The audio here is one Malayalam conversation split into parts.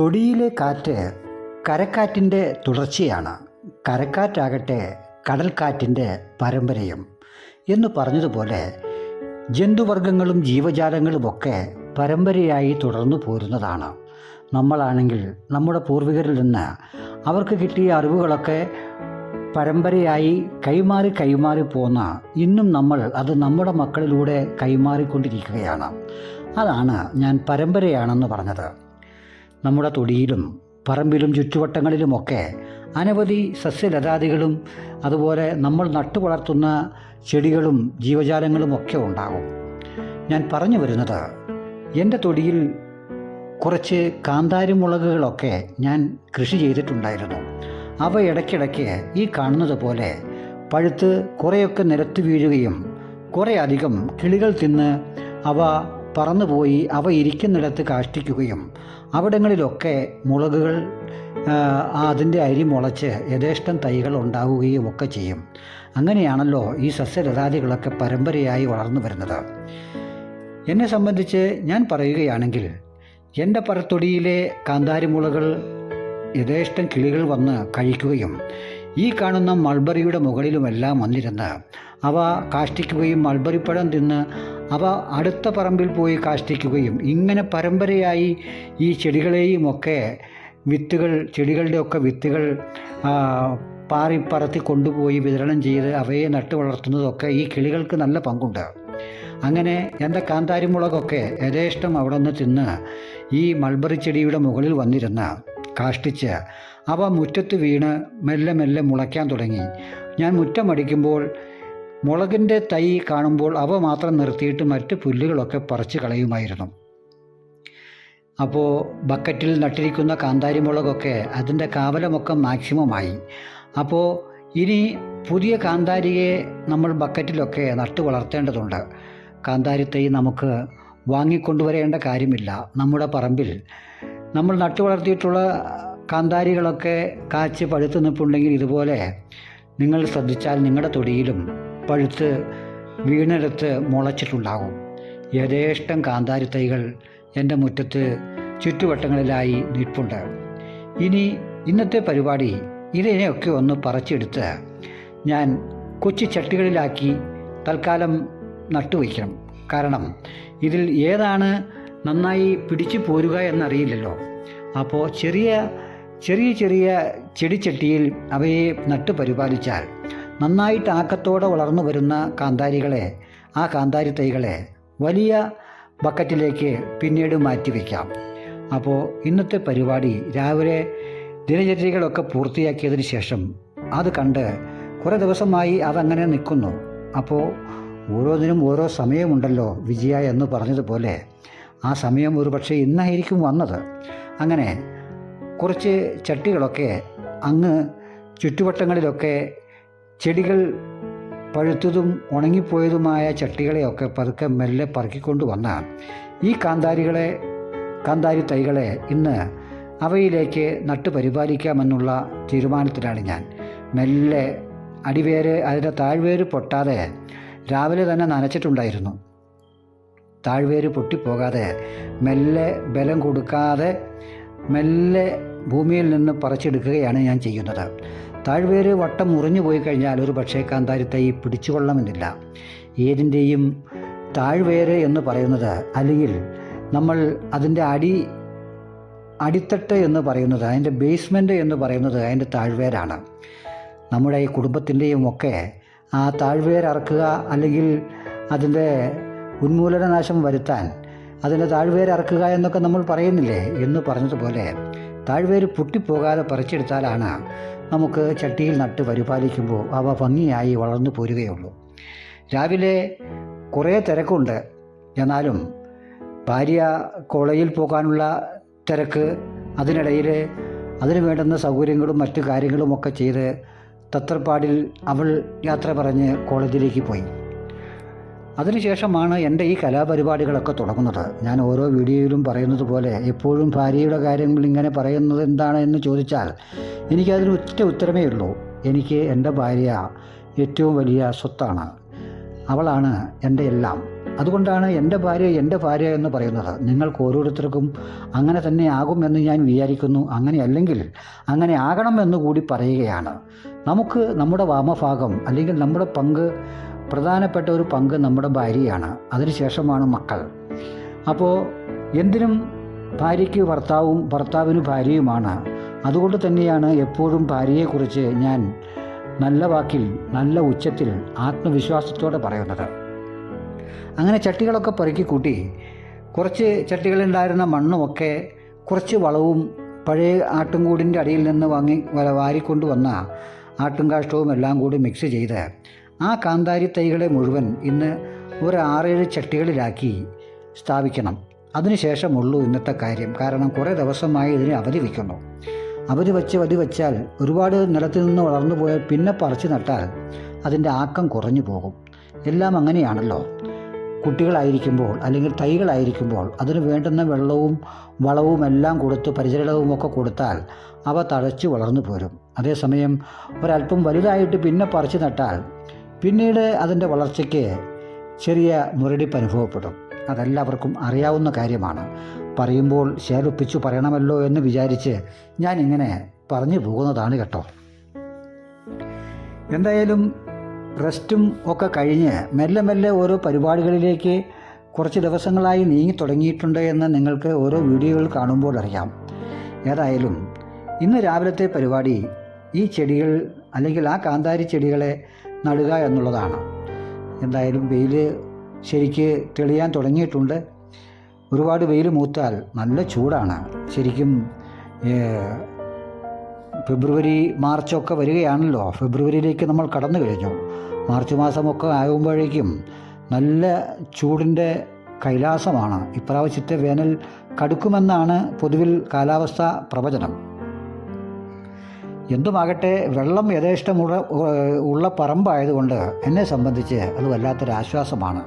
തൊടിയിലെ കാറ്റ് കരക്കാറ്റിന്റെ തുടർച്ചയാണ്. കരക്കാറ്റാകട്ടെ കടൽക്കാറ്റിന്റെ പരമ്പരയും. എന്ന് പറഞ്ഞതുപോലെ ജന്തുവർഗങ്ങളും ജീവജാലങ്ങളുമൊക്കെ പരമ്പരയായി തുടർന്നു പോരുന്നതാണ്. നമ്മളാണെങ്കിൽ നമ്മുടെ പൂർവികരിൽ നിന്ന് അവർക്ക് കിട്ടിയ അറിവുകളൊക്കെ പരമ്പരയായി കൈമാറി കൈമാറി പോന്ന ഇന്നും നമ്മൾ അത് നമ്മുടെ മക്കളിലൂടെ കൈമാറിക്കൊണ്ടിരിക്കുകയാണ്. അതാണ് ഞാൻ പരമ്പരയാണെന്ന് പറഞ്ഞത്. നമ്മുടെ തൊടിയിലും പറമ്പിലും ചുറ്റുവട്ടങ്ങളിലുമൊക്കെ അനവധി സസ്യലതാദികളും അതുപോലെ നമ്മൾ നട്ടു വളർത്തുന്ന ചെടികളും ജീവജാലങ്ങളും ഒക്കെ ഉണ്ടാകും. ഞാൻ പറഞ്ഞു വരുന്നത് എന്റെ തൊടിയിൽ കുറച്ച് കാന്താരിമുളകുകളൊക്കെ ഞാൻ കൃഷി ചെയ്തിട്ടുണ്ടായിരുന്നു. അവ ഇടയ്ക്കിടയ്ക്ക് ഈ കാണുന്നത് പോലെ പഴുത്ത് കുറേയൊക്കെ നിരത്ത് വീഴുകയും കുറേ അധികം കിളികൾ തിന്ന് അവ പറന്നുപോയി അവ ഇരിക്കുന്നിടത്ത് കാഷ്ടിക്കുകയും അവിടങ്ങളിലൊക്കെ മുളകുകൾ അതിന്റെ അരി മുളച്ച് യഥേഷ്ടം തൈകൾ ഉണ്ടാവുകയും ഒക്കെ ചെയ്യും. അങ്ങനെയാണല്ലോ ഈ സസ്യലതാദികളൊക്കെ പരമ്പരയായി വളർന്നു വരുന്നത്. എന്നെ സംബന്ധിച്ച് ഞാൻ പറയുകയാണെങ്കിൽ എന്റെ പറത്തൊടിയിലെ കാന്താരിമുളകൾ യഥേഷ്ടം കിളികൾ വന്ന് കഴിക്കുകയും ഈ കാണുന്ന മൾബറിയുടെ മുകളിലുമെല്ലാം വന്നിരുന്ന് അവ കാഷ്ടിക്കുകയും മൾബറിപ്പഴം തിന്ന് അവ അടുത്ത പറമ്പിൽ പോയി കാഷ്ടിക്കുകയും. ഇങ്ങനെ പരമ്പരയായി ഈ ചെടികളെയും ഒക്കെ വിത്തുകൾ ചെടികളുടെയൊക്കെ വിത്തുകൾ പാറിപ്പറത്തി പാറി പറത്തി കൊണ്ടുപോയി വിതരണം ചെയ്ത് അവയെ നട്ടു വളർത്തുന്നതൊക്കെ ഈ കിളികൾക്ക് നല്ല പങ്കുണ്ട്. അങ്ങനെ എന്റെ കാന്താരിമുളകൊക്കെ യഥേഷ്ടം അവിടെ നിന്ന് തിന്ന് ഈ മൾബറി ചെടിയുടെ മുകളിൽ വന്നിരുന്ന കാഷ്ടിച്ച് അവ മുറ്റത്ത് വീണ് മെല്ലെ മെല്ലെ മുളയ്ക്കാൻ തുടങ്ങി. ഞാൻ മുറ്റമടിക്കുമ്പോൾ മുളകിന്റെ തൈ കാണുമ്പോൾ അവ മാത്രം നിർത്തിയിട്ട് മറ്റ് പുല്ലുകളൊക്കെ പറിച്ചു കളയുമായിരുന്നു. അപ്പോൾ ബക്കറ്റിൽ നട്ടിരിക്കുന്ന കാന്താരി മുളകൊക്കെ അതിന്റെ കാവലമൊക്കെ മാക്സിമമായി അപ്പോൾ ഇനി പുതിയ കാന്താരിയെ നമ്മൾ ബക്കറ്റിലൊക്കെ നട്ടു വളർത്തേണ്ടതുണ്ട്. കാന്താരി തൈ നമുക്ക് വാങ്ങിക്കൊണ്ടുവരേണ്ട കാര്യമില്ല. നമ്മുടെ പറമ്പിൽ നമ്മൾ നട്ടു വളർത്തിയിട്ടുള്ള കാന്താരികളൊക്കെ കാച്ച് പഴുത്തു നിൽപ്പുണ്ടെങ്കിൽ ഇതുപോലെ നിങ്ങൾ ശ്രദ്ധിച്ചാൽ നിങ്ങളുടെ തൊടിയിലും പഴുത്ത് വീണെടുത്ത് മുളച്ചിട്ടുണ്ടാകും. യഥേഷ്ടം കാന്താരി തൈകൾ എന്റെ മുറ്റത്ത് ചുറ്റുവട്ടങ്ങളിലായി നിൽപ്പുണ്ട്. ഇനി ഇന്നത്തെ പരിപാടി ഇതിനെയൊക്കെ ഒന്ന് പറിച്ചെടുത്ത് ഞാൻ കൊച്ചു ചട്ടികളിലാക്കി തൽക്കാലം നട്ടുവയ്ക്കണം. കാരണം ഇതിൽ ഏതാണ് നന്നായി പിടിച്ചു പോരുക എന്നറിയില്ലല്ലോ. അപ്പോൾ ചെറിയ ചെറിയ ചെറിയ ചെടിച്ചട്ടിയിൽ അവയെ നട്ടു പരിപാലിച്ചാൽ നന്നായിട്ട് ആക്കത്തോടെ വളർന്നു വരുന്ന കാന്താരികളെ ആ കാന്താരി തൈകളെ വലിയ ബക്കറ്റിലേക്ക് പിന്നീട് മാറ്റിവെക്കാം അപ്പോൾ ഇന്നത്തെ പരിപാടി രാവിലെ ദിനചര്യകളൊക്കെ പൂർത്തിയാക്കിയതിന് ശേഷം അത് കണ്ട് കുറേ ദിവസമായി അതങ്ങനെ നിൽക്കുന്നു. അപ്പോൾ ഓരോന്നിനും ഓരോ സമയമുണ്ടല്ലോ വിജയ എന്ന് പറഞ്ഞതുപോലെ ആ സമയം ഒരു പക്ഷേ ഇന്നായിരിക്കും വന്നത്. അങ്ങനെ കുറച്ച് ചട്ടികളൊക്കെ അങ്ങ് ചുറ്റുവട്ടങ്ങളിലൊക്കെ ചെടികൾ പഴുത്തതും ഉണങ്ങിപ്പോയതുമായ ചട്ടികളെയൊക്കെ പതുക്കെ മെല്ലെ പറക്കിക്കൊണ്ട് വന്ന ഈ കാന്താരികളെ കാന്താരി തൈകളെ ഇന്ന് അവയിലേക്ക് നട്ടു പരിപാലിക്കാമെന്നുള്ള തീരുമാനത്തിലാണ് ഞാൻ. മെല്ലെ അടിവേര് അതിന്റെ താഴ്വേര് പൊട്ടാതെ രാവിലെ തന്നെ നനച്ചിട്ടുണ്ടായിരുന്നു. താഴ്വേര് പൊട്ടിപ്പോകാതെ മെല്ലെ ബലം കൊടുക്കാതെ മെല്ലെ ഭൂമിയിൽ നിന്ന് പറിച്ചെടുക്കുകയാണ് ഞാൻ ചെയ്യുന്നത്. താഴ്വേര് വട്ടം മുറിഞ്ഞു പോയി കഴിഞ്ഞാൽ ഒരു പക്ഷേ കാന്താരി തൈ പിടിച്ചുകൊള്ളണമെന്നില്ല. ഏതിന്റെയും താഴ്വേര് എന്ന് പറയുന്നത് അല്ലെങ്കിൽ നമ്മൾ അതിന്റെ അടി അടിത്തട്ട് എന്ന് പറയുന്നത് അതിന്റെ ബേസ്മെന്റ് എന്ന് പറയുന്നത് അതിന്റെ താഴ്വേരാണ്. നമ്മുടെ ഈ കുടുംബത്തിന്റെയും ഒക്കെ ആ താഴ്വേര് അറക്കുക അല്ലെങ്കിൽ അതിന്റെ ഉന്മൂലനനാശം വരുത്താൻ അതിന്റെ താഴ്വേര് അറക്കുക എന്നൊക്കെ നമ്മൾ പറയുന്നില്ലേ എന്ന് പറഞ്ഞതുപോലെ താഴ്വേര് പൊട്ടിപ്പോകാതെ പറിച്ചെടുത്താലാണ് നമുക്ക് ചട്ടിയിൽ നട്ട് പരിപാലിക്കുമ്പോൾ അവ ഭംഗിയായി വളർന്നു പോരുകയുള്ളൂ. രാവിലെ കുറേ തിരക്കുണ്ട്. എന്നാലും ഭാര്യ കോളേജിൽ പോകാനുള്ള തിരക്ക് അതിനിടയിൽ അതിന് വേണ്ടുന്ന സൗകര്യങ്ങളും മറ്റു കാര്യങ്ങളുമൊക്കെ ചെയ്ത് തത്രപ്പാടിൽ അവൾ യാത്ര പറഞ്ഞ് കോളേജിലേക്ക് പോയി. അതിനുശേഷമാണ് എന്റെ ഈ കലാപരിപാടികളൊക്കെ തുടങ്ങുന്നത്. ഞാൻ ഓരോ വീഡിയോയിലും പറയുന്നത് പോലെ എപ്പോഴും ഭാര്യയുടെ കാര്യങ്ങൾ ഇങ്ങനെ പറയുന്നത് എന്താണ് എന്ന് ചോദിച്ചാൽ എനിക്കതിന് ഒറ്റ ഉത്തരമേ ഉള്ളൂ. എനിക്ക് എന്റെ ഭാര്യ ഏറ്റവും വലിയ സ്വത്താണ്. അവളാണ് എന്റെ എല്ലാം. അതുകൊണ്ടാണ് എന്റെ ഭാര്യ എന്റെ ഭാര്യ എന്ന് പറയുന്നത്. നിങ്ങൾക്ക് ഓരോരുത്തർക്കും അങ്ങനെ തന്നെ ആകുമെന്ന് ഞാൻ വിചാരിക്കുന്നു. അങ്ങനെ അല്ലെങ്കിൽ അങ്ങനെ ആകണം എന്ന് കൂടി പറയുകയാണ്. നമുക്ക് നമ്മുടെ വാമഭാഗം അല്ലെങ്കിൽ നമ്മുടെ പങ്ക് പ്രധാനപ്പെട്ട ഒരു പങ്ക് നമ്മുടെ ഭാര്യയാണ്. അതിനുശേഷമാണ് മക്കൾ. അപ്പോൾ എന്തിനും ഭാര്യയ്ക്ക് ഭർത്താവും ഭർത്താവിന് ഭാര്യയുമാണ്. അതുകൊണ്ട് തന്നെയാണ് എപ്പോഴും ഭാര്യയെക്കുറിച്ച് ഞാൻ നല്ല വാക്കിൽ നല്ല ഉച്ചത്തിൽ ആത്മവിശ്വാസത്തോടെ പറയുന്നത്. അങ്ങനെ ചട്ടികളൊക്കെ പെറുക്കി കൂട്ടി കുറച്ച് ചട്ടികളുണ്ടായിരുന്ന മണ്ണുമൊക്കെ കുറച്ച് വളവും പഴയ ആട്ടുംകൂടിന്റെ അടിയിൽ നിന്ന് വാങ്ങി വാരിക്കൊണ്ടു വന്ന ആട്ടും കാഷ്ടവും എല്ലാം കൂടി മിക്സ് ചെയ്ത് ആ കാന്താരി തൈകളെ മുഴുവൻ ഇന്ന് ഒരു ആറേഴ് ചട്ടികളിലാക്കി സ്ഥാപിക്കണം. അതിനുശേഷമുള്ളൂ ഇന്നത്തെ കാര്യം. കാരണം കുറേ ദിവസമായി ഇതിനെ അവധി വയ്ക്കുന്നു. അവധി വെച്ച് അവധി വെച്ചാൽ ഒരുപാട് നിലത്തിൽ നിന്ന് വളർന്നു പോയാൽ പിന്നെ പറിച്ചു നട്ടാൽ അതിന്റെ ആക്കം കുറഞ്ഞു പോകും. എല്ലാം അങ്ങനെയാണല്ലോ. കുട്ടികളായിരിക്കുമ്പോൾ അല്ലെങ്കിൽ തൈകളായിരിക്കുമ്പോൾ അതിന് വേണ്ടുന്ന വെള്ളവും വളവും എല്ലാം കൊടുത്ത് പരിചരണവും ഒക്കെ കൊടുത്താൽ അവ തഴച്ചു വളർന്നു പോരും. അതേസമയം ഒരല്പം വലുതായിട്ട് പിന്നെ പറിച്ചു നട്ടാൽ പിന്നീട് അതിന്റെ വളർച്ചയ്ക്ക് ചെറിയ മുരടിപ്പ് അനുഭവപ്പെടും അതെല്ലാവർക്കും അറിയാവുന്ന കാര്യമാണ്. പറയുമ്പോൾ ശേലൊപ്പിച്ചു പറയണമല്ലോ എന്ന് വിചാരിച്ച് ഞാൻ ഇങ്ങനെ പറഞ്ഞു പോകുന്നതാണ് കേട്ടോ. എന്തായാലും റെസ്റ്റും ഒക്കെ കഴിഞ്ഞ് മെല്ലെ മെല്ലെ ഓരോ പരിപാടികളിലേക്ക് കുറച്ച് ദിവസങ്ങളായി നീങ്ങി തുടങ്ങിയിട്ടുണ്ട് എന്ന് നിങ്ങൾക്ക് ഓരോ വീഡിയോകൾ കാണുമ്പോൾ അറിയാം. ഏതായാലും ഇന്ന് രാവിലത്തെ പരിപാടി ഈ ചെടികൾ അല്ലെങ്കിൽ ആ കാന്താരി ചെടികളെ നടുക എന്നുള്ളതാണ്. എന്തായാലും വെയിൽ ശരിക്ക് തെളിയാൻ തുടങ്ങിയിട്ടുണ്ട്. ഒരുപാട് വെയിൽ മൂത്താൽ നല്ല ചൂടാണ്. ശരിക്കും ഫെബ്രുവരി മാർച്ചൊക്കെ വരികയാണല്ലോ. ഫെബ്രുവരിയിലേക്ക് നമ്മൾ കടന്നു കഴിഞ്ഞു. മാർച്ച് മാസമൊക്കെ ആകുമ്പോഴേക്കും നല്ല ചൂടിന്റെ കൈലാസമാണ്. ഇപ്രാവശ്യത്തെ വേനൽ കടുക്കുമെന്നാണ് പൊതുവിൽ കാലാവസ്ഥ പ്രവചനം. എന്തുമാകട്ടെ വെള്ളം യഥേഷ്ടമുള്ള ഉള്ള പറമ്പായതുകൊണ്ട് എന്നെ സംബന്ധിച്ച് അത് വല്ലാത്തൊരാശ്വാസമാണ്.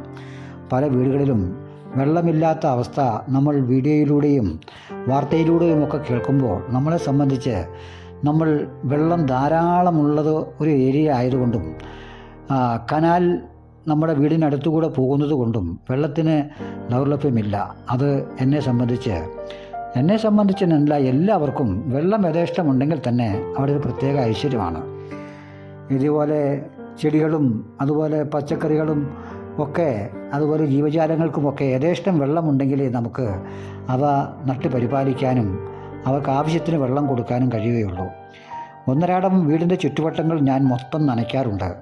പല വീടുകളിലും വെള്ളമില്ലാത്ത അവസ്ഥ നമ്മൾ വീഡിയോയിലൂടെയും വാർത്തയിലൂടെയും ഒക്കെ കേൾക്കുമ്പോൾ നമ്മളെ സംബന്ധിച്ച് നമ്മൾ വെള്ളം ധാരാളമുള്ളത് ഒരു ഏരിയ ആയതുകൊണ്ടും കനാൽ നമ്മുടെ വീടിനടുത്തുകൂടെ പോകുന്നത് കൊണ്ടും വെള്ളത്തിന് ദൗർലഭ്യമില്ല. അത് എന്നെ സംബന്ധിച്ച് എന്നെ സംബന്ധിച്ച് നല്ല എല്ലാവർക്കും വെള്ളം യഥേഷ്ടമുണ്ടെങ്കിൽ തന്നെ അവിടെ ഒരു പ്രത്യേക ഐശ്വര്യമാണ്. ഇതുപോലെ ചെടികളും അതുപോലെ പച്ചക്കറികളും ഒക്കെ അതുപോലെ ജീവജാലങ്ങൾക്കുമൊക്കെ യഥേഷ്ടം വെള്ളമുണ്ടെങ്കിൽ നമുക്ക് അവ നട്ട് പരിപാലിക്കാനും അവർക്ക് ആവശ്യത്തിന് വെള്ളം കൊടുക്കാനും കഴിയുകയുള്ളൂ. ഒന്നരാടം വീടിന്റെ ചുറ്റുവട്ടങ്ങൾ ഞാൻ മൊത്തം നനയ്ക്കാറുണ്ട്.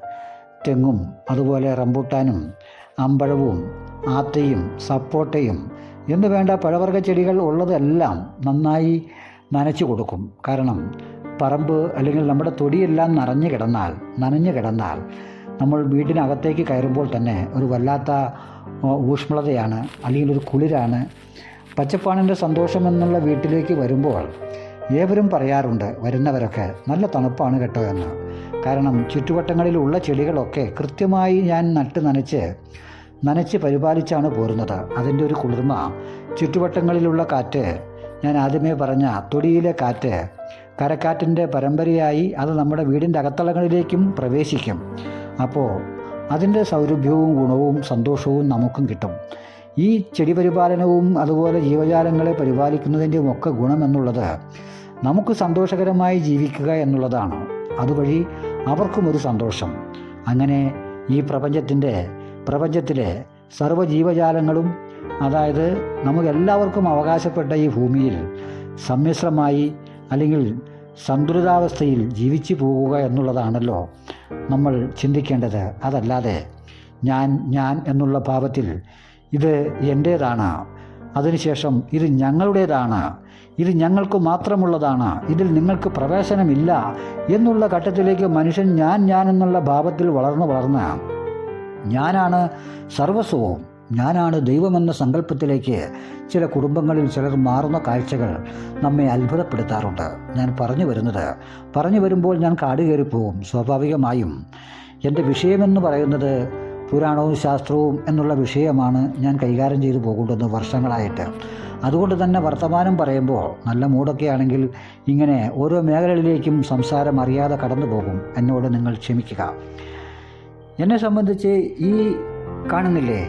തെങ്ങും അതുപോലെ റംബൂട്ടാനും അമ്പഴവും ആത്തയും സപ്പോട്ടയും എന്ന് വേണ്ട പഴവർഗ ചെടികൾ ഉള്ളതെല്ലാം നന്നായി നനച്ചു കൊടുക്കും. കാരണം പറമ്പ് അല്ലെങ്കിൽ നമ്മുടെ തൊടിയെല്ലാം നിറഞ്ഞു കിടന്നാൽ നനഞ്ഞു കിടന്നാൽ നമ്മൾ വീടിനകത്തേക്ക് കയറുമ്പോൾ തന്നെ ഒരു വല്ലാത്ത ഊഷ്മളതയാണ് അല്ലെങ്കിൽ ഒരു കുളിരാണ്. പച്ചപ്പാണിന്റെ സന്തോഷം എന്നുള്ള വീട്ടിലേക്ക് വരുമ്പോൾ ഏവരും പറയാറുണ്ട് വരുന്നവരൊക്കെ നല്ല തണുപ്പാണ് കേട്ടോ എന്ന്. കാരണം ചുറ്റുവട്ടങ്ങളിലുള്ള ചെടികളൊക്കെ കൃത്യമായി ഞാൻ നട്ട് നനച്ച് നനച്ച് പരിപാലിച്ചാണ് പോരുന്നത്. അതിന്റെ ഒരു കുളിർമ. ചുറ്റുവട്ടങ്ങളിലുള്ള കാറ്റ് ഞാൻ ആദ്യമേ പറഞ്ഞ തൊടിയിലെ കാറ്റ് കരക്കാറ്റിന്റെ പരമ്പരയായി അത് നമ്മുടെ വീടിന്റെ അകത്തളങ്ങളിലേക്കും പ്രവേശിക്കും. അപ്പോൾ അതിന്റെ സൗരഭ്യവും ഗുണവും സന്തോഷവും നമുക്കും കിട്ടും. ഈ ചെടി പരിപാലനവും അതുപോലെ ജീവജാലങ്ങളെ പരിപാലിക്കുന്നതിന്റെയും ഒക്കെ ഗുണമെന്നുള്ളത് നമുക്ക് സന്തോഷകരമായി ജീവിക്കുക എന്നുള്ളതാണ്. അതുവഴി അവർക്കും ഒരു സന്തോഷം. അങ്ങനെ ഈ പ്രപഞ്ചത്തിന്റെ പ്രപഞ്ചത്തിലെ സർവ ജീവജാലങ്ങളും അതായത് നമുക്കെല്ലാവർക്കും അവകാശപ്പെട്ട ഈ ഭൂമിയിൽ സമ്മിശ്രമായി അല്ലെങ്കിൽ സന്തുലിതാവസ്ഥയിൽ ജീവിച്ചു പോകുക എന്നുള്ളതാണല്ലോ നമ്മൾ ചിന്തിക്കേണ്ടത്. അതല്ലാതെ ഞാൻ ഞാൻ എന്നുള്ള ഭാവത്തിൽ ഇത് എന്റേതാണ് അതിനുശേഷം ഇത് ഞങ്ങളുടേതാണ്. ഇത് ഞങ്ങൾക്ക് മാത്രമുള്ളതാണ്. ഇതിൽ നിങ്ങൾക്ക് പ്രവേശനമില്ല എന്നുള്ള ഘട്ടത്തിലേക്ക് മനുഷ്യൻ ഞാൻ ഞാൻ എന്നുള്ള ഭാവത്തിൽ വളർന്ന് വളർന്ന് ഞാനാണ് സർവസ്വവും. ഞാനാണ് ദൈവമെന്ന സങ്കല്പത്തിലേക്ക് ചില കുടുംബങ്ങളിൽ ചിലർ മാറുന്ന കാഴ്ചകൾ നമ്മെ അത്ഭുതപ്പെടുത്താറുണ്ട്. ഞാൻ പറഞ്ഞു വരുന്നത് പറഞ്ഞു വരുമ്പോൾ ഞാൻ കാട് കയറിപ്പോവും സ്വാഭാവികമായും. എന്റെ വിഷയമെന്ന് പറയുന്നത് പുരാണവും ശാസ്ത്രവും എന്നുള്ള വിഷയമാണ് ഞാൻ കൈകാര്യം ചെയ്തു പോകുന്നത് വർഷങ്ങളായിട്ട്. അതുകൊണ്ട് തന്നെ വർത്തമാനം പറയുമ്പോൾ നല്ല മൂടൊക്കെ ആണെങ്കിൽ ഇങ്ങനെ ഓരോ മേഖലകളിലേക്കും സംസാരം അറിയാതെ കടന്നു പോകും എന്നോട് നിങ്ങൾ ക്ഷമിക്കുക. എന്നെ സംബന്ധിച്ച് ഈ കാണുന്നില്ലേ?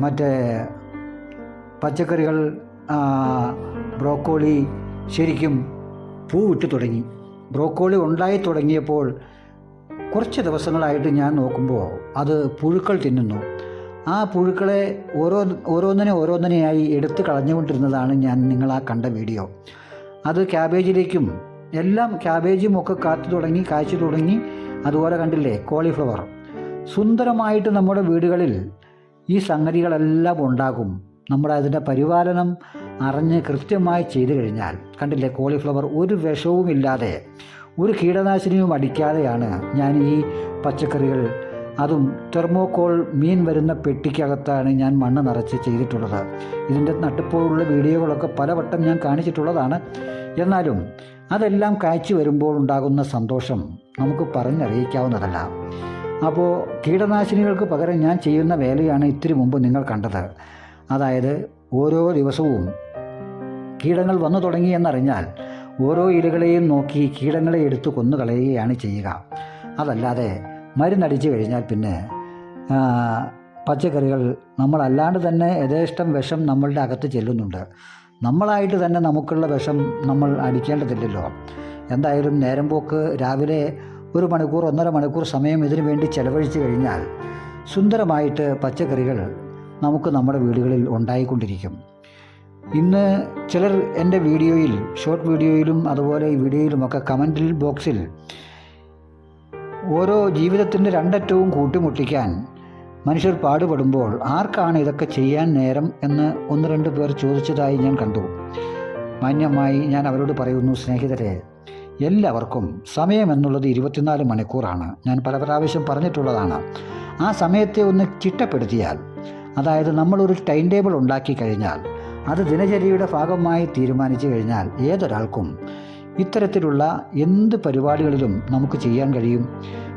മറ്റേ പച്ചക്കറികൾ ബ്രോക്കോളി ശരിക്കും പൂവിട്ട് തുടങ്ങി. ബ്രോക്കോളി ഉണ്ടായി തുടങ്ങിയപ്പോൾ കുറച്ച് ദിവസങ്ങളായിട്ട് ഞാൻ നോക്കുമ്പോൾ അത് പുഴുക്കൾ തിന്നുന്നു. ആ പുഴുക്കളെ ഓരോ ഓരോന്നിനെ ഓരോന്നിനെയായി എടുത്ത് കളഞ്ഞുകൊണ്ടിരുന്നതാണ് ഞാൻ നിങ്ങൾ ആ കണ്ട വീഡിയോ. അത് ക്യാബേജിലേക്കും എല്ലാം ക്യാബേജും ഒക്കെ കാത്തു തുടങ്ങി കാഴ്ച തുടങ്ങി അതുപോലെ കണ്ടില്ലേ കോളിഫ്ലവർ സുന്ദരമായിട്ട് നമ്മുടെ വീടുകളിൽ ഈ സംഗതികളെല്ലാം ഉണ്ടാകും. നമ്മൾ അതിന്റെ പരിപാലനം അറിഞ്ഞ് കൃത്യമായി ചെയ്തു കഴിഞ്ഞാൽ കണ്ടില്ലേ കോളിഫ്ലവർ ഒരു വിഷവുമില്ലാതെ ഒരു കീടനാശിനിയും അടിക്കാതെയാണ് ഞാൻ ഈ പച്ചക്കറികൾ അതും തെർമോക്കോൾ മീൻ വരുന്ന പെട്ടിക്കകത്താണ് ഞാൻ മണ്ണ് നിറച്ച് ചെയ്തിട്ടുള്ളത്. ഇതിന്റെ നട്ടിപ്പോഴുള്ള വീഡിയോകളൊക്കെ പലവട്ടം ഞാൻ കാണിച്ചിട്ടുള്ളതാണ്. എന്നാലും അതെല്ലാം കാഴ്ച വരുമ്പോൾ ഉണ്ടാകുന്ന സന്തോഷം നമുക്ക് പറഞ്ഞറിയിക്കാവുന്നതല്ല. അപ്പോൾ കീടനാശിനികൾക്ക് പകരം ഞാൻ ചെയ്യുന്ന വേലയാണ് ഇത്തിരി മുമ്പ് നിങ്ങൾ കണ്ടത്. അതായത് ഓരോ ദിവസവും കീടങ്ങൾ വന്നു തുടങ്ങി എന്നറിഞ്ഞാൽ ഓരോ ഇലകളെയും നോക്കി കീടങ്ങളെ എടുത്ത് കൊന്നുകളയുകയാണ് ചെയ്യുക. അതല്ലാതെ മരുന്നടിച്ചു കഴിഞ്ഞാൽ പിന്നെ പച്ചക്കറികൾ നമ്മളല്ലാണ്ട് തന്നെ യഥേഷ്ടം വിഷം നമ്മളുടെ അകത്ത് ചെല്ലുന്നുണ്ട്. നമ്മളായിട്ട് തന്നെ നമുക്കുള്ള വിഷം നമ്മൾ അടിക്കേണ്ടതില്ലല്ലോ. എന്തായാലും നേരം പോക്ക് രാവിലെ ഒരു മണിക്കൂർ ഒന്നര മണിക്കൂർ സമയം ഇതിനു വേണ്ടി ചെലവഴിച്ചു കഴിഞ്ഞാൽ സുന്ദരമായിട്ട് പച്ചക്കറികൾ നമുക്ക് നമ്മുടെ വീടുകളിൽ ഉണ്ടായിക്കൊണ്ടിരിക്കും. ഇന്ന് ചിലർ എന്റെ വീഡിയോയിൽ ഷോർട്ട് വീഡിയോയിലും അതുപോലെ ഈ വീഡിയോയിലുമൊക്കെ കമന്റ് ബോക്സിൽ ഓരോ ജീവിതത്തിന്റെ രണ്ടറ്റവും കൂട്ടിമുട്ടിക്കാൻ മനുഷ്യർ പാടുപെടുമ്പോൾ ആർക്കാണ് ഇതൊക്കെ ചെയ്യാൻ നേരം എന്ന് ഒന്ന് രണ്ട് പേർ ചോദിച്ചതായി ഞാൻ കണ്ടു. മാന്യമായി ഞാൻ അവരോട് പറയുന്നു സ്നേഹിതരെ എല്ലാവർക്കും സമയം എന്നുള്ളത് ഇരുപത്തിനാല് മണിക്കൂറാണ്. ഞാൻ പല പ്രാവശ്യം പറഞ്ഞിട്ടുള്ളതാണ്. ആ സമയത്തെ ഒന്ന് ചിട്ടപ്പെടുത്തിയാൽ അതായത് നമ്മളൊരു ടൈം ടേബിൾ ഉണ്ടാക്കി കഴിഞ്ഞാൽ അത് ദിനചര്യയുടെ ഭാഗമായി തീരുമാനിച്ചു കഴിഞ്ഞാൽ ഏതൊരാൾക്കും ഇത്തരത്തിലുള്ള എന്ത് പരിപാടികളിലും നമുക്ക് ചെയ്യാൻ കഴിയും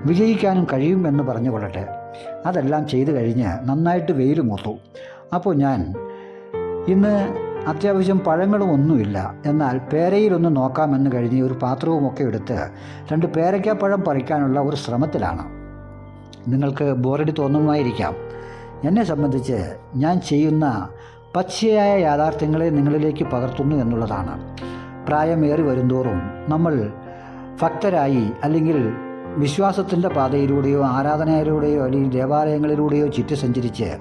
വിജയിക്കാനും കഴിയും എന്ന് പറഞ്ഞു കൊള്ളട്ടെ അതെല്ലാം ചെയ്തു കഴിഞ്ഞ് നന്നായിട്ട് വെയിൽ മൂത്തു. അപ്പോൾ ഞാൻ ഇന്ന് അത്യാവശ്യം പഴങ്ങളും ഒന്നുമില്ല. എന്നാൽ പേരയിലൊന്ന് നോക്കാമെന്ന് കഴിഞ്ഞ് ഒരു പാത്രവുമൊക്കെ എടുത്ത് രണ്ട് പേരയ്ക്കാപ്പഴം പറിക്കാനുള്ള ഒരു ശ്രമത്തിലാണ്. നിങ്ങൾക്ക് ബോറടി തോന്നുമായിരിക്കാം. എന്നെ സംബന്ധിച്ച് ഞാൻ ചെയ്യുന്ന പച്ചയായ യാഥാർത്ഥ്യങ്ങളെ നിങ്ങളിലേക്ക് പകർത്തുന്നു എന്നുള്ളതാണ്. പ്രായമേറി വരുന്തോറും നമ്മൾ ഭക്തരായി അല്ലെങ്കിൽ വിശ്വാസത്തിന്റെ പാതയിലൂടെയോ ആരാധനയിലൂടെയോ അല്ലെങ്കിൽ ദേവാലയങ്ങളിലൂടെയോ ചുറ്റി സഞ്ചരിച്ച്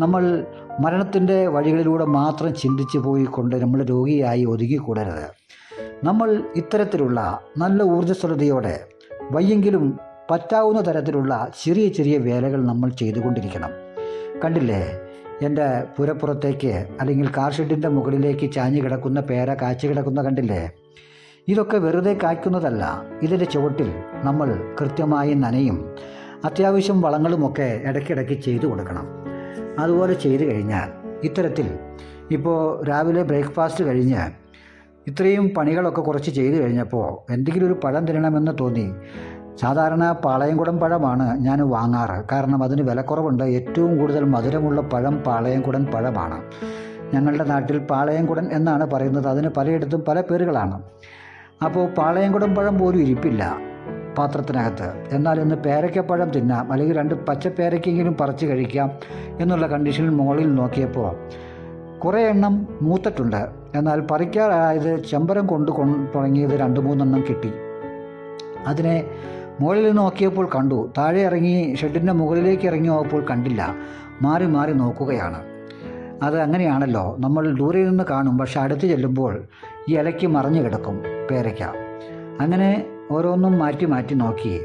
നമ്മൾ മരണത്തിന്റെ വഴികളിലൂടെ മാത്രം ചിന്തിച്ചു പോയിക്കൊണ്ട് നമ്മൾ രോഗിയായി ഒതുങ്ങിക്കൂടരുത്. നമ്മൾ ഇത്തരത്തിലുള്ള നല്ല ഊർജസ്വലതയോടെ വയ്യെങ്കിലും പറ്റാവുന്ന തരത്തിലുള്ള ചെറിയ ചെറിയ വേലകൾ നമ്മൾ ചെയ്തുകൊണ്ടിരിക്കണം. കണ്ടില്ലേ? എന്റെ പുരപ്പുറത്തേക്ക് അല്ലെങ്കിൽ കാർഷെഡിന്റെ മുകളിലേക്ക് ചാഞ്ഞു കിടക്കുന്ന പേര കാച്ചു കിടക്കുന്ന കണ്ടില്ലേ? ഇതൊക്കെ വെറുതെ കായ്ക്കുന്നതല്ല. ഇതിന്റെ ചുവട്ടിൽ നമ്മൾ കൃത്യമായി നനയും. അത്യാവശ്യം വളങ്ങളുമൊക്കെ ഇടയ്ക്കിടയ്ക്ക് ചെയ്തു കൊടുക്കണം. അതുപോലെ ചെയ്തു കഴിഞ്ഞാൽ ഇത്തരത്തിൽ ഇപ്പോൾ രാവിലെ ബ്രേക്ക്ഫാസ്റ്റ് കഴിഞ്ഞ് ഇത്രയും പണികളൊക്കെ കുറച്ച് ചെയ്തു കഴിഞ്ഞപ്പോൾ എന്തെങ്കിലും ഒരു പഴം തരണമെന്ന് തോന്നി. സാധാരണ പാളയംകുടം പഴമാണ് ഞാൻ വാങ്ങാറ്. കാരണം അതിന് വിലക്കുറവുണ്ട്. ഏറ്റവും കൂടുതൽ മധുരമുള്ള പഴം പാളയംകുടൻ പഴമാണ്. ഞങ്ങളുടെ നാട്ടിൽ പാളയംകുടൻ എന്നാണ് പറയുന്നത്. അതിന് പലയിടത്തും പല പേരുകളാണ്. അപ്പോൾ പാളയംകുടം പഴം പോലും ഇരിപ്പില്ല പാത്രത്തിനകത്ത്. എന്നാൽ ഇന്ന് പേരയ്ക്കപ്പഴം തിന്നാം അല്ലെങ്കിൽ രണ്ട് പച്ചപ്പേരയ്ക്കെങ്കിലും പറിച്ച് കഴിക്കാം എന്നുള്ള കണ്ടീഷനിൽ മുകളിൽ നോക്കിയപ്പോൾ കുറേ എണ്ണം മൂത്തിട്ടുണ്ട്. എന്നാൽ പറിക്കാറായത് ചെമ്പരം കൊണ്ട് തുടങ്ങിയത് രണ്ട് മൂന്നെണ്ണം കിട്ടി. അതിനെ മുകളിൽ നോക്കിയപ്പോൾ കണ്ടു. താഴെ ഇറങ്ങി ഷെഡിന്റെ മുകളിലേക്ക് ഇറങ്ങി നോക്കുമ്പോൾ കണ്ടില്ല. മാറി മാറി നോക്കുകയാണ്. അത് അങ്ങനെയാണല്ലോ. നമ്മൾ ദൂരെ നിന്ന് കാണും പക്ഷെ അടുത്ത് ചെല്ലുമ്പോൾ ഈ ഇലയ്ക്ക് മറിഞ്ഞു കിടക്കും. പേരയ്ക്ക. അങ്ങനെ ഓരോന്നും മാറ്റി മാറ്റി നോക്കി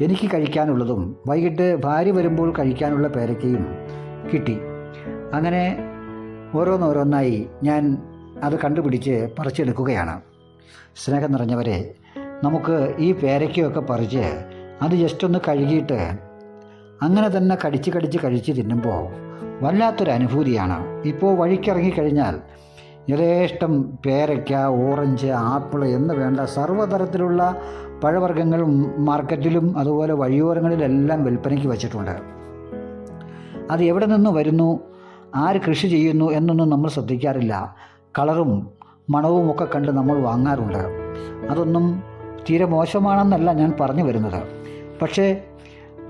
എനിക്ക് കഴിക്കാനുള്ളതും വൈകിട്ട് ഭാര്യ വരുമ്പോൾ കഴിക്കാനുള്ള പേരയ്ക്കയും കിട്ടി. അങ്ങനെ ഓരോന്നോരോന്നായി ഞാൻ അത് കണ്ടുപിടിച്ച് പറിച്ചെടുക്കുകയാണ്. സ്നേഹം നിറഞ്ഞവരെ നമുക്ക് ഈ പേരയ്ക്കയൊക്കെ പറിച്ച് അത് ജസ്റ്റ് ഒന്ന് കഴുകിയിട്ട് അങ്ങനെ തന്നെ കടിച്ച് കടിച്ച് കഴിച്ച് തിന്നുമ്പോൾ വല്ലാത്തൊരു അനുഭൂതിയാണ് ഇപ്പോൾ വഴിക്കിറങ്ങി കഴിഞ്ഞാൽ യഥേഷ്ടം പേരയ്ക്ക ഓറഞ്ച് ആപ്പിൾ എന്ന് വേണ്ട സർവതരത്തിലുള്ള പഴവർഗങ്ങൾ മാർക്കറ്റിലും അതുപോലെ വഴിയോരങ്ങളിലെല്ലാം വിൽപ്പനയ്ക്ക് വച്ചിട്ടുണ്ട്. അത് എവിടെ നിന്ന് വരുന്നു? ആര് കൃഷി ചെയ്യുന്നു? എന്നൊന്നും നമ്മൾ ശ്രദ്ധിക്കാറില്ല. കളറും മണവും ഒക്കെ കണ്ട് നമ്മൾ വാങ്ങാറുണ്ട്. അതൊന്നും തീരെ മോശമാണെന്നല്ല ഞാൻ പറഞ്ഞു വരുന്നത്. പക്ഷേ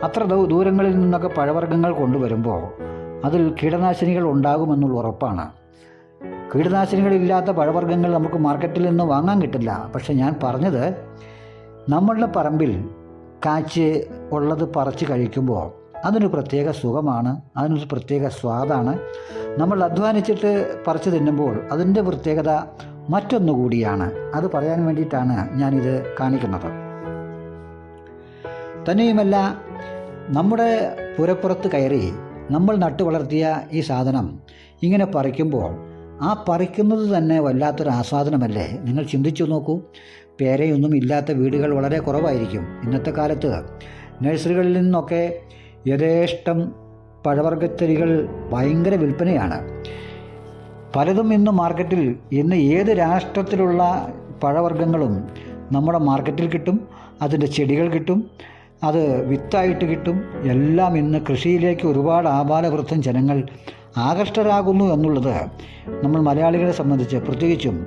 അത്ര ദൂരങ്ങളിൽ നിന്നൊക്കെ പഴവർഗങ്ങൾ കൊണ്ടുവരുമ്പോൾ അതിൽ കീടനാശിനികൾ ഉണ്ടാകുമെന്നുള്ള ഉറപ്പാണ്. കീടനാശിനികളില്ലാത്ത പഴവർഗങ്ങൾ നമുക്ക് മാർക്കറ്റിൽ നിന്ന് വാങ്ങാൻ കിട്ടില്ല. പക്ഷെ ഞാൻ പറഞ്ഞത് നമ്മളുടെ പറമ്പിൽ കാച്ച് ഉള്ളത് പറിച്ച് കഴിക്കുമ്പോൾ അതിനൊരു പ്രത്യേക സുഖമാണ് അതിനൊരു പ്രത്യേക സ്വാദാണ്. നമ്മൾ അധ്വാനിച്ചിട്ട് പറിച്ചു തിന്നുമ്പോൾ അതിന്റെ പ്രത്യേകത മറ്റൊന്നുകൂടിയാണ് അത് പറയാൻ വേണ്ടിയിട്ടാണ് ഞാനിത് കാണിക്കുന്നത്. തന്നെയുമല്ല നമ്മുടെ പുരപ്പുറത്ത് കയറി നമ്മൾ നട്ടു വളർത്തിയ ഈ സാധനം ഇങ്ങനെ പറിക്കുമ്പോൾ ആ പറിക്കുന്നത് തന്നെ വല്ലാത്തൊരു ആസ്വാദനമല്ലേ? നിങ്ങൾ ചിന്തിച്ചു നോക്കൂ. പേരയൊന്നും ഇല്ലാത്ത വീടുകൾ വളരെ കുറവായിരിക്കും ഇന്നത്തെ കാലത്ത്. നഴ്സറികളിൽ നിന്നൊക്കെ യഥേഷ്ടം പഴവർഗത്തരികൾ ഭയങ്കര വിൽപ്പനയാണ്. പലതും ഇന്ന് മാർക്കറ്റിൽ ഇന്ന് ഏത് രാഷ്ട്രത്തിലുള്ള പഴവർഗങ്ങളും നമ്മുടെ മാർക്കറ്റിൽ കിട്ടും അതിന്റെ ചെടികൾ കിട്ടും അത് വിത്തായിട്ട് കിട്ടും. എല്ലാം ഇന്ന് കൃഷിയിലേക്ക് ഒരുപാട് ആപാലവൃദ്ധം ജനങ്ങൾ ആകർഷ്ടരാകുന്നു എന്നുള്ളത് നമ്മൾ മലയാളികളെ സംബന്ധിച്ച് പ്രത്യേകിച്ചും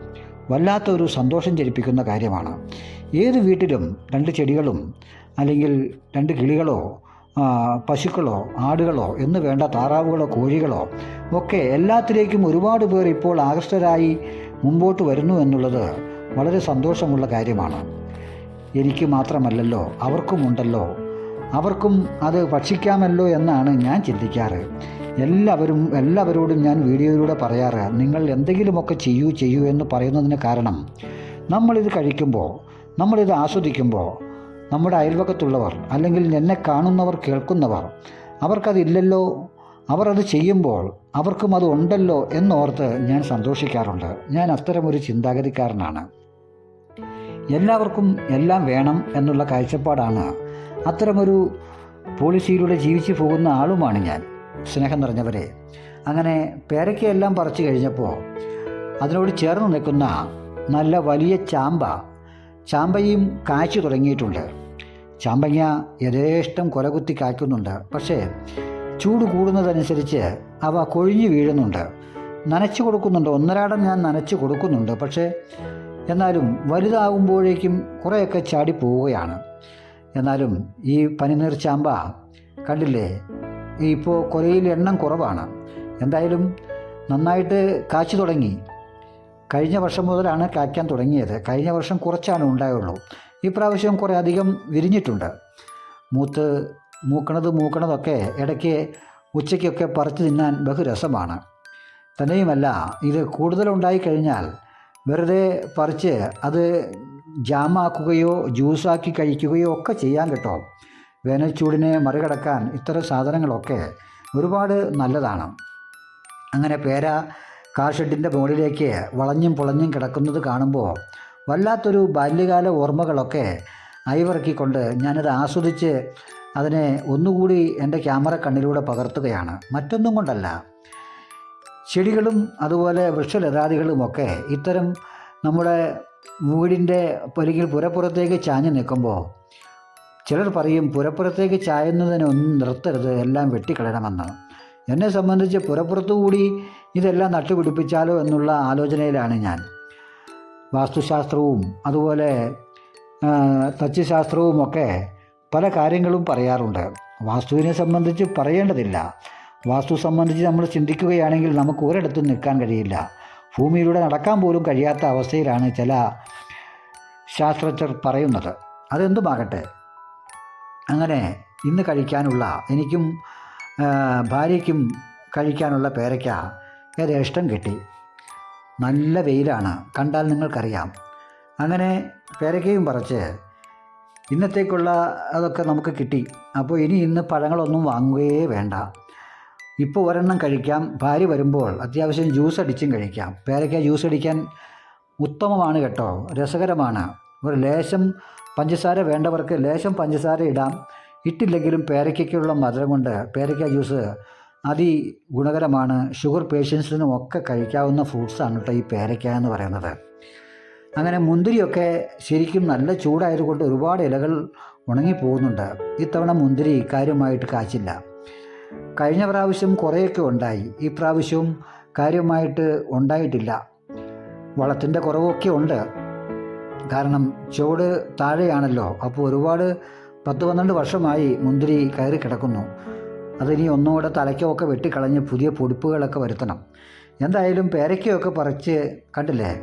വല്ലാത്തൊരു സന്തോഷം ജനിപ്പിക്കുന്ന കാര്യമാണ്. ഏത് വീട്ടിലും രണ്ട് ചെടികളും അല്ലെങ്കിൽ രണ്ട് കിളികളോ പശുക്കളോ ആടുകളോ എന്ന് വേണ്ട താറാവുകളോ കോഴികളോ ഒക്കെ എല്ലാത്തിലേക്കും ഒരുപാട് പേർ ഇപ്പോൾ ആകർഷ്ടരായി മുമ്പോട്ട് വരുന്നു എന്നുള്ളത് വളരെ സന്തോഷമുള്ള കാര്യമാണ്. എനിക്ക് മാത്രമല്ലല്ലോ അവർക്കുമുണ്ടല്ലോ. അവർക്കും അത് ഭക്ഷിക്കാമല്ലോ എന്നാണ് ഞാൻ ചിന്തിക്കാറ്. എല്ലാവരും എല്ലാവരോടും ഞാൻ വീഡിയോയിലൂടെ പറയാറ് നിങ്ങൾ എന്തെങ്കിലുമൊക്കെ ചെയ്യൂ ചെയ്യൂ എന്ന് പറയുന്നതിന് കാരണം നമ്മളിത് കഴിക്കുമ്പോൾ നമ്മളിത് ആസ്വദിക്കുമ്പോൾ നമ്മുടെ അയൽവക്കത്തുള്ളവർ അല്ലെങ്കിൽ എന്നെ കാണുന്നവർ കേൾക്കുന്നവർ അവർക്കതില്ലല്ലോ അവർ അത് ചെയ്യുമ്പോൾ അവർക്കും അത് ഉണ്ടല്ലോ എന്നോർത്ത് ഞാൻ സന്തോഷിക്കാറുണ്ട്. ഞാൻ അത്തരമൊരു ചിന്താഗതിക്കാരനാണ്. എല്ലാവർക്കും എല്ലാം വേണം എന്നുള്ള കാഴ്ചപ്പാടാണ് അത്തരമൊരു പോളിസിയിലൂടെ ജീവിച്ചു പോകുന്ന ആളുമാണ് ഞാൻ സ്നേഹം നിറഞ്ഞവരെ. അങ്ങനെ പേരയ്ക്കയെല്ലാം പറിച്ചു കഴിഞ്ഞപ്പോൾ അതിനോട് ചേർന്ന് നിൽക്കുന്ന നല്ല വലിയ ചാമ്പ ചാമ്പയും കാച്ചു തുടങ്ങിയിട്ടുണ്ട്. ചാമ്പങ്ങ യഥേഷ്ടം കൊലകുത്തി കായ്ക്കുന്നുണ്ട്. പക്ഷേ ചൂട് കൂടുന്നതനുസരിച്ച് അവ കൊഴിഞ്ഞു വീഴുന്നുണ്ട്. നനച്ചു കൊടുക്കുന്നുണ്ട്. ഒന്നരാടം ഞാൻ നനച്ചു കൊടുക്കുന്നുണ്ട്. പക്ഷേ എന്നാലും വലുതാകുമ്പോഴേക്കും കുറേയൊക്കെ ചാടി പോവുകയാണ് എന്നാലും ഈ പനിനീർ ചാമ്പ കണ്ടില്ലേ? ഇപ്പോൾ കൊലയിൽ എണ്ണം കുറവാണ്. എന്തായാലും നന്നായിട്ട് കാച്ചു തുടങ്ങി. കഴിഞ്ഞ വർഷം മുതലാണ് കായ്ക്കാൻ തുടങ്ങിയത്. കഴിഞ്ഞ വർഷം കുറച്ചാണ് ഉണ്ടായുള്ളൂ. ഈ പ്രാവശ്യം കുറേ അധികം വിരിഞ്ഞിട്ടുണ്ട്. മൂത്ത് മൂക്കണത് മൂക്കണതൊക്കെ ഇടയ്ക്ക് ഉച്ചയ്ക്കൊക്കെ പറിച്ചു തിന്നാൻ ബഹുരസമാണ്. തന്നെയുമല്ല ഇത് കൂടുതലുണ്ടായി കഴിഞ്ഞാൽ വെറുതെ പറിച്ച് അത് ജാമാക്കുകയോ ജ്യൂസാക്കി കഴിക്കുകയോ ഒക്കെ ചെയ്യാൻ കേട്ടോ. വേനൽച്ചൂടിനെ മറികടക്കാൻ ഇത്തരം സാധനങ്ങളൊക്കെ ഒരുപാട് നല്ലതാണ്. അങ്ങനെ പേര കാർഷെഡിന്റെ മുകളിലേക്ക് വളഞ്ഞും പുളഞ്ഞും കിടക്കുന്നത് കാണുമ്പോൾ വല്ലാത്തൊരു ബാല്യകാല ഓർമ്മകളൊക്കെ അയവിറക്കിക്കൊണ്ട് ഞാനത് ആസ്വദിച്ച് അതിനെ ഒന്നുകൂടി എന്റെ ക്യാമറ കണ്ണിലൂടെ പകർത്തുകയാണ്. മറ്റൊന്നും കൊണ്ടല്ല. ചെടികളും അതുപോലെ വൃക്ഷലതാദികളുമൊക്കെ ഇത്തരം നമ്മുടെ വീടിന്റെ അല്ലെങ്കിൽ പുരപ്പുറത്തേക്ക് ചാഞ്ഞു നിൽക്കുമ്പോൾ ചിലർ പറയും പുരപ്പുറത്തേക്ക് ചായുന്നതിനൊന്നും നിർത്തരുത് എല്ലാം വെട്ടിക്കളയണമെന്ന്. എന്നെ സംബന്ധിച്ച് പുരപ്പുറത്തു കൂടി ഇതെല്ലാം നട്ടുപിടിപ്പിച്ചാലോ എന്നുള്ള ആലോചനയിലാണ് ഞാൻ. വാസ്തുശാസ്ത്രവും അതുപോലെ ആ, തച്ചുശാസ്ത്രവും ഒക്കെ പല കാര്യങ്ങളും പറയാറുണ്ട്. വാസ്തുവിനെ സംബന്ധിച്ച് പറയേണ്ടതില്ല. വാസ്തു സംബന്ധിച്ച് നമ്മൾ ചിന്തിക്കുകയാണെങ്കിൽ നമുക്ക് ഒരിടത്തും നിൽക്കാൻ കഴിയില്ല. ഭൂമിയിലൂടെ നടക്കാൻ പോലും കഴിയാത്ത അവസ്ഥയിലാണ് ചില ശാസ്ത്രജ്ഞർ പറയുന്നത്. അതെന്തുമാകട്ടെ? അങ്ങനെ ഇന്ന് കഴിക്കാനുള്ള എനിക്കും ഭാര്യയ്ക്കും കഴിക്കാനുള്ള പേരയ്ക്ക യഥേഷ്ടം കിട്ടി. നല്ല വെയിലാണ് കണ്ടാൽ നിങ്ങൾക്കറിയാം. അങ്ങനെ പേരയ്ക്കയും പറിച്ച് ഇന്നത്തേക്കുള്ള അതൊക്കെ നമുക്ക് കിട്ടി. അപ്പോൾ ഇനി ഇന്ന് പഴങ്ങളൊന്നും വാങ്ങുകയേ വേണ്ട. ഇപ്പോൾ ഒരെണ്ണം കഴിക്കാം. ഭാര്യ വരുമ്പോൾ അത്യാവശ്യം ജ്യൂസ് അടിച്ചും കഴിക്കാം. പേരയ്ക്ക ജ്യൂസ് അടിക്കാൻ ഉത്തമമാണ് കേട്ടോ. രസകരമാണ്. ഒരു ലേശം പഞ്ചസാര വേണ്ടവർക്ക് ലേശം പഞ്ചസാര ഇടാം. ഇട്ടില്ലെങ്കിലും പേരയ്ക്കുള്ള മധുരം കൊണ്ട് പേരയ്ക്ക ജ്യൂസ് അതി ഗുണകരമാണ് ഷുഗർ പേഷ്യൻസിനും ഒക്കെ കഴിക്കാവുന്ന ഫ്രൂട്ട്സാണ് കേട്ടോ ഈ പേരയ്ക്ക എന്ന് പറയുന്നത്. അങ്ങനെ മുന്തിരിയൊക്കെ ശരിക്കും നല്ല ചൂടായതുകൊണ്ട് ഒരുപാട് ഇലകൾ ഉണങ്ങി പോകുന്നുണ്ട് ഇത്തവണ മുന്തിരി കാര്യമായിട്ട് കാച്ചില്ല. കഴിഞ്ഞ പ്രാവശ്യം കുറേയൊക്കെ ഉണ്ടായി. ഈ പ്രാവശ്യവും കാര്യമായിട്ട് ഉണ്ടായിട്ടില്ല. വളത്തിന്റെ കുറവൊക്കെ ഉണ്ട്. കാരണം ചുവട് താഴെയാണല്ലോ. അപ്പോൾ ഒരുപാട് പത്ത് പന്ത്രണ്ട് വർഷമായി മുന്തിരി കയറി കിടക്കുന്നു. അതിനി ഒന്നുകൂടെ തലയ്ക്കൊക്കെ വെട്ടിക്കളഞ്ഞ് പുതിയ പൊടിപ്പുകളൊക്കെ വരുത്തണം. എന്തായാലും പേരയ്ക്കയൊക്കെ പറിച്ച് കണ്ടില്ലേ?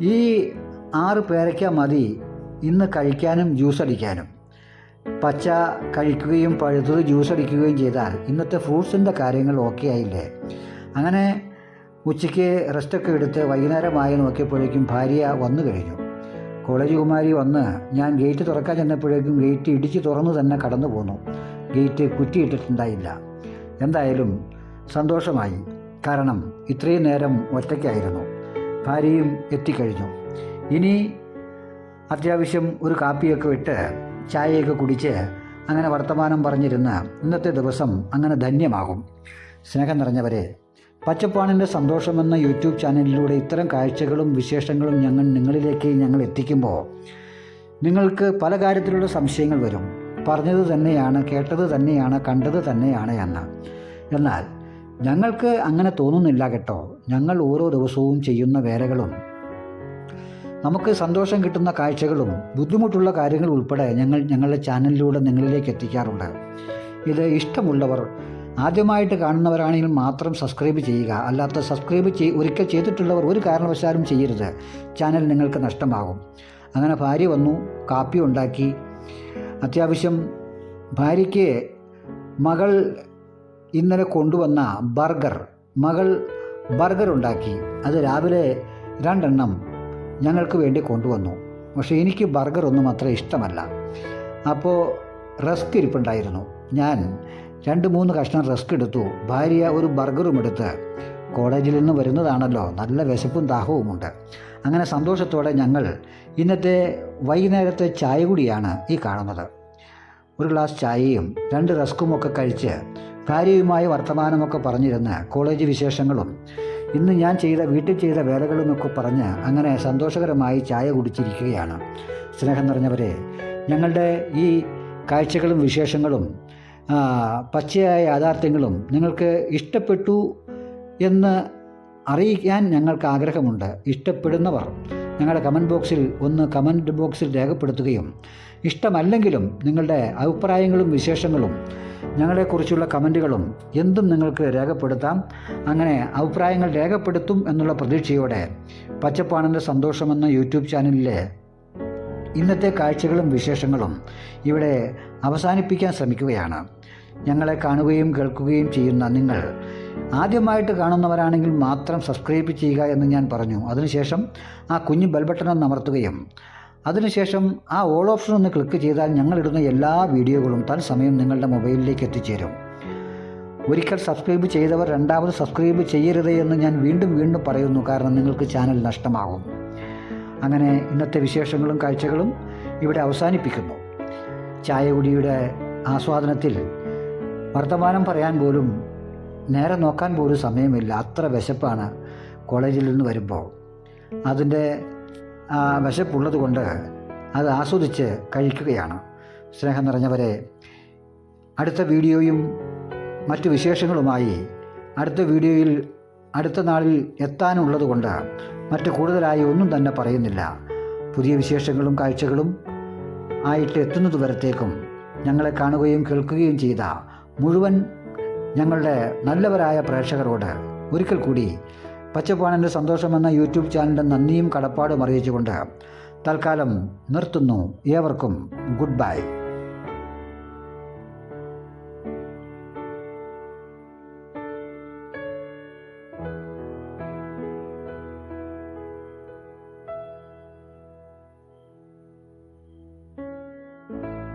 ഈ ആറ് പേരയ്ക്ക മതി ഇന്ന് കഴിക്കാനും ജ്യൂസ് അടിക്കാനും. പച്ച കഴിക്കുകയും പഴുത്തത് ജ്യൂസ് അടിക്കുകയും ചെയ്താൽ ഇന്നത്തെ ഫ്രൂട്ട്സിന്റെ കാര്യങ്ങൾ ഓക്കെ ആയില്ലേ? അങ്ങനെ ഉച്ചയ്ക്ക് റെസ്റ്റൊക്കെ എടുത്ത് വൈകുന്നേരമായി നോക്കിയപ്പോഴേക്കും ഭാര്യ വന്നു കഴിഞ്ഞു. കോളേജ് കുമാരി വന്ന് ഞാൻ ഗേറ്റ് തുറക്കാൻ ചെന്നപ്പോഴേക്കും ഗേറ്റ് ഇടിച്ച് തുറന്നു തന്നെ കടന്നു പോന്നു. ഗേറ്റ് കുറ്റിയിട്ടിട്ടുണ്ടായില്ല. എന്തായാലും സന്തോഷമായി. കാരണം ഇത്രയും നേരം ഒറ്റയ്ക്കായിരുന്നു. ഭാര്യയും എത്തിക്കഴിഞ്ഞു. ഇനി അത്യാവശ്യം ഒരു കാപ്പിയൊക്കെ ഇട്ട് ചായയൊക്കെ കുടിച്ച് അങ്ങനെ വർത്തമാനം പറഞ്ഞിരുന്ന ഇന്നത്തെ ദിവസം അങ്ങനെ ധന്യമാകും. സ്നേഹം നിറഞ്ഞവരെ പച്ചപ്പാണിന്റെ സന്തോഷമെന്ന യൂട്യൂബ് ചാനലിലൂടെ ഇത്തരം കാഴ്ചകളും വിശേഷങ്ങളും ഞങ്ങൾ നിങ്ങളിലേക്ക് ഞങ്ങൾ എത്തിക്കുമ്പോൾ നിങ്ങൾക്ക് പല കാര്യത്തിലുള്ള സംശയങ്ങൾ വരും. പറഞ്ഞത് തന്നെയാണ് കേട്ടത് തന്നെയാണ് കണ്ടത് തന്നെയാണ് എന്ന്. എന്നാൽ ഞങ്ങൾക്ക് അങ്ങനെ തോന്നുന്നില്ല കേട്ടോ. ഞങ്ങൾ ഓരോ ദിവസവും ചെയ്യുന്ന വേലകളും നമുക്ക് സന്തോഷം കിട്ടുന്ന കാഴ്ചകളും ബുദ്ധിമുട്ടുള്ള കാര്യങ്ങൾ ഉൾപ്പെടെ ഞങ്ങൾ ഞങ്ങളുടെ ചാനലിലൂടെ നിങ്ങളിലേക്ക് എത്തിക്കാറുണ്ട്. ഇത് ഇഷ്ടമുള്ളവർ ആദ്യമായിട്ട് കാണുന്നവരാണെങ്കിൽ മാത്രം സബ്സ്ക്രൈബ് ചെയ്യുക. അല്ലാത്ത സബ്സ്ക്രൈബ് ചെയ് ഒരിക്കൽ ചെയ്തിട്ടുള്ളവർ ഒരു കാരണവശാലും ചെയ്യരുത്. ചാനൽ നിങ്ങൾക്ക് നഷ്ടമാകും. അങ്ങനെ ഭാര്യ വന്നു കാപ്പി ഉണ്ടാക്കി. അത്യാവശ്യം ഭാര്യയ്ക്ക് മകൾ ഇന്നലെ കൊണ്ടുവന്ന ബർഗർ മകൾ ബർഗർ ഉണ്ടാക്കി. അത് രാവിലെ രണ്ടെണ്ണം ഞങ്ങൾക്ക് വേണ്ടി കൊണ്ടുവന്നു. പക്ഷേ എനിക്ക് ബർഗർ ഒന്നും അത്ര ഇഷ്ടമല്ല. അപ്പോൾ റസ്ക് ഇരിപ്പുണ്ടായിരുന്നു. ഞാൻ രണ്ട് മൂന്ന് കഷ്ണം റസ്ക് എടുത്തു. ഭാര്യ ഒരു ബർഗറും എടുത്ത് കോളേജിൽ നിന്ന് വരുന്നതാണല്ലോ. നല്ല വിശപ്പും ദാഹവുമുണ്ട് അങ്ങനെ സന്തോഷത്തോടെ ഞങ്ങൾ ഇന്നത്തെ വൈകുന്നേരത്തെ ചായ കൂടിയാണ് ഈ കാണുന്നത്. ഒരു ഗ്ലാസ് ചായയും രണ്ട് റസ്കുമൊക്കെ കഴിച്ച് ഭാര്യയുമായി വർത്തമാനമൊക്കെ പറഞ്ഞിരുന്ന് കോളേജ് വിശേഷങ്ങളും ഇന്ന് ഞാൻ ചെയ്ത വീട്ടിൽ ചെയ്ത വേലകളുമൊക്കെ പറഞ്ഞ് അങ്ങനെ സന്തോഷകരമായി ചായ കുടിച്ചിരിക്കുകയാണ്. സ്നേഹം നിറഞ്ഞവരെ ഞങ്ങളുടെ ഈ കാഴ്ചകളും വിശേഷങ്ങളും പച്ചയായ യാഥാർത്ഥ്യങ്ങളും നിങ്ങൾക്ക് ഇഷ്ടപ്പെട്ടു എന്ന് അറിയിക്കാൻ ഞങ്ങൾക്ക് ആഗ്രഹമുണ്ട്. ഇഷ്ടപ്പെടുന്നവർ ഞങ്ങളുടെ കമന്റ് ബോക്സിൽ ഒന്ന് കമന്റ് ബോക്സിൽ രേഖപ്പെടുത്തുകയും ഇഷ്ടമല്ലെങ്കിലും നിങ്ങളുടെ അഭിപ്രായങ്ങളും വിശേഷങ്ങളും ഞങ്ങളെക്കുറിച്ചുള്ള കമന്റുകളും എന്തും നിങ്ങൾക്ക് രേഖപ്പെടുത്താം. അങ്ങനെ അഭിപ്രായങ്ങൾ രേഖപ്പെടുത്തും എന്നുള്ള പ്രതീക്ഷയോടെ പച്ചപ്പാണെന്ന സന്തോഷമെന്ന യൂട്യൂബ് ചാനലിലെ ഇന്നത്തെ കാഴ്ചകളും വിശേഷങ്ങളും ഇവിടെ അവസാനിപ്പിക്കാൻ ശ്രമിക്കുകയാണ്. ഞങ്ങളെ കാണുകയും കേൾക്കുകയും ചെയ്യുന്ന നിങ്ങൾ ആദ്യമായിട്ട് കാണുന്നവരാണെങ്കിൽ മാത്രം സബ്സ്ക്രൈബ് ചെയ്യുക എന്ന് ഞാൻ പറഞ്ഞു. അതിനുശേഷം ആ കുഞ്ഞു ബെൽ ബട്ടൺ അമർത്തുകയും അതിനുശേഷം ആ ഓൾ ഓപ്ഷൻ ഒന്ന് ക്ലിക്ക് ചെയ്താൽ ഞങ്ങളിടുന്ന എല്ലാ വീഡിയോകളും തത്സമയം നിങ്ങളുടെ മൊബൈലിലേക്ക് എത്തിച്ചേരും. ഒരിക്കൽ സബ്സ്ക്രൈബ് ചെയ്തവർ രണ്ടാമത് സബ്സ്ക്രൈബ് ചെയ്യരുത് എന്ന് ഞാൻ വീണ്ടും വീണ്ടും പറയുന്നു. കാരണം നിങ്ങൾക്ക് ചാനൽ നഷ്ടമാകും. അങ്ങനെ ഇന്നത്തെ വിശേഷങ്ങളും കാഴ്ചകളും ഇവിടെ അവസാനിപ്പിക്കുന്നു. ചായകുടിയുടെ ആസ്വാദനത്തിൽ വർത്തമാനം പറയാൻ പോലും നേരെ നോക്കാൻ പോലും സമയമില്ല. അത്ര വിശപ്പാണ് കോളേജിൽ നിന്ന് വരുമ്പോൾ. അതിന്റെ വിശപ്പുള്ളത് കൊണ്ട് അത് ആസ്വദിച്ച് കഴിക്കുകയാണ്. സ്നേഹം നിറഞ്ഞവരെ അടുത്ത വീഡിയോയും മറ്റു വിശേഷങ്ങളുമായി അടുത്ത വീഡിയോയിൽ അടുത്ത നാളിൽ എത്താനുള്ളത് കൊണ്ട് മറ്റ് കൂടുതലായി ഒന്നും തന്നെ പറയുന്നില്ല. പുതിയ വിശേഷങ്ങളും കാഴ്ചകളും ആയിട്ട് എത്തുന്നത് വരത്തേക്കും ഞങ്ങളെ കാണുകയും കേൾക്കുകയും ചെയ്ത മുഴുവൻ ഞങ്ങളുടെ നല്ലവരായ പ്രേക്ഷകരോട് ഒരിക്കൽ കൂടി പച്ചപ്പാണിന്റെ സന്തോഷമെന്ന യൂട്യൂബ് ചാനലിന്റെ നന്ദിയും കടപ്പാടും അറിയിച്ചുകൊണ്ട് തൽക്കാലം നിർത്തുന്നു. ഏവർക്കും ഗുഡ് ബൈ.